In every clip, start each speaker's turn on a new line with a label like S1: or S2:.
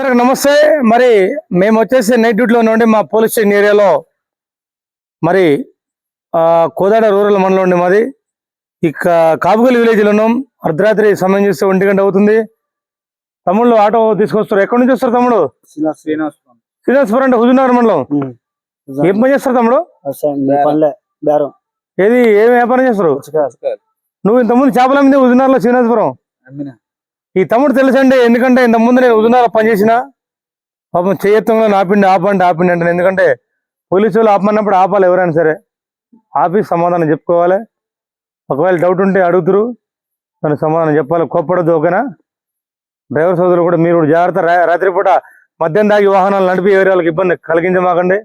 S1: అందరికి నమస్తే. మరి మేము వచ్చేసి నైట్ డ్యూటీలో నుండి మా పోలీస్ స్టేషన్ ఏరియాలో మరి కోదాడ రూరల్ మండలం ఉండి మాది. ఇక కాపుగల్ విలేజ్లో ఉన్నాం. అర్ధరాత్రి సమయం చూస్తే ఒంటి గంట అవుతుంది. తమ్ముళ్ళు ఆటో తీసుకొస్తారు. ఎక్కడి నుంచి వస్తారు తమ్ముడు?
S2: శ్రీనివాసపురం.
S1: శ్రీనివాసపురం అంటే హుజూర్నగర్ మండలం? ఏం పని చేస్తారు తమ్ముడు? ఏది ఏం వ్యాపారం చేస్తారు. నువ్వు ఇంతకుముందు చేపల మీద హుజూర్నగర్లో శ్రీనివాసపురం? ఈ తమ్ముడు తెలుసండి ఎందుకంటే ఇంతకుముందు ముందు నేను ఉదయనాల పనిచేసిన పాపం చేయత్వంలో ఆపిండి ఆపండి ఆపిండి అంటే ఎందుకంటే పోలీసు వాళ్ళు ఆపమన్నప్పుడు ఆపాలి ఎవరైనా సరే. ఆపి సమాధానం చెప్పుకోవాలి. ఒకవేళ డౌట్ ఉంటే అడుగుతురు. దానికి సమాధానం చెప్పాలి. కోప్పడద్దు ఓకేనా? డ్రైవర్ సోదరులు కూడా మీరు కూడా జాగ్రత్త. రాత్రిపూట మద్యం దాగి వాహనాలు నడిపి ఎవరి వాళ్ళకి ఇబ్బంది కలిగించమాకండి.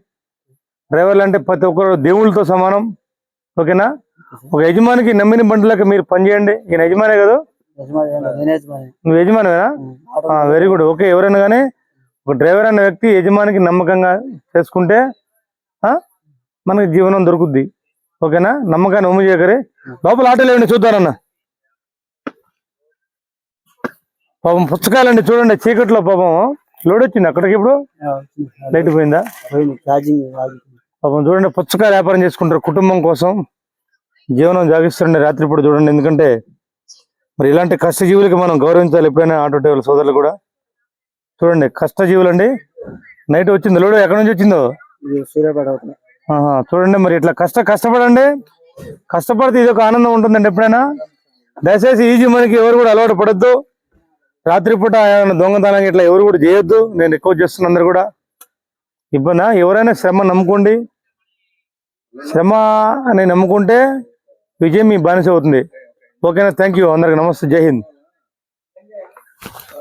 S1: డ్రైవర్లు అంటే ప్రతి ఒక్కరు దేవుళ్ళతో సమానం. ఓకేనా? ఒక యజమానికి నమ్మిన బండ్లకు మీరు పనిచేయండి. ఈయన యజమానే కదా? నువ్వు యజమానివేనా.
S2: ఆటో
S1: వెరీ గుడ్ ఓకే ఎవరైనా కానీ ఒక డ్రైవర్ అనే వ్యక్తి యజమానికి నమ్మకంగా చేసుకుంటే ఆ, మనకి జీవనం దొరుకుద్ది. ఓకేనా నమ్మకాన్ని ఉమ్ము చేయకరి. లోపల ఆటోలు ఏమండి చూద్దారన్న పాపం పుచ్చకాయలండి చూడండి చీకట్లో పాపం లోడ్ వచ్చింది అక్కడికి ఇప్పుడు. లైట్ పోయిందా. పాపం చూడండి పుచ్చకాయ వ్యాపారం చేసుకుంటారు కుటుంబం కోసం. జీవనం జాగిస్తుండే రాత్రిపూట చూడండి ఎందుకంటే మరి ఇలాంటి కష్టజీవులకి మనం గౌరవించాలి ఎప్పుడైనా ఆటో డ్రైవర్ సోదరులు కూడా? చూడండి కష్టజీవులు అండి నైట్ వచ్చింది. లోడు ఎక్కడి నుంచి వచ్చిందో? చూడండి మరి ఇట్లా కష్ట కష్టపడండి. కష్టపడితే ఇది ఒక ఆనందం ఉంటుందండి ఎప్పుడైనా. దయచేసి ఈజీ మనకి ఎవరు కూడా అలవాటు పడద్దు. రాత్రిపూట దొంగతనం ఇట్లా ఎవరు కూడా చేయొద్దు. నేను రిక్వెస్ట్ చేస్తున్నా అందరు కూడా. ఇబ్బంది? ఎవరైనా శ్రమ నమ్ముకోండి. శ్రమ అని నమ్ముకుంటే విజయం మీ బానిస అవుతుంది. ఓకేనా? థ్యాంక్ యూ అందరికి నమస్తే. జై హింద్.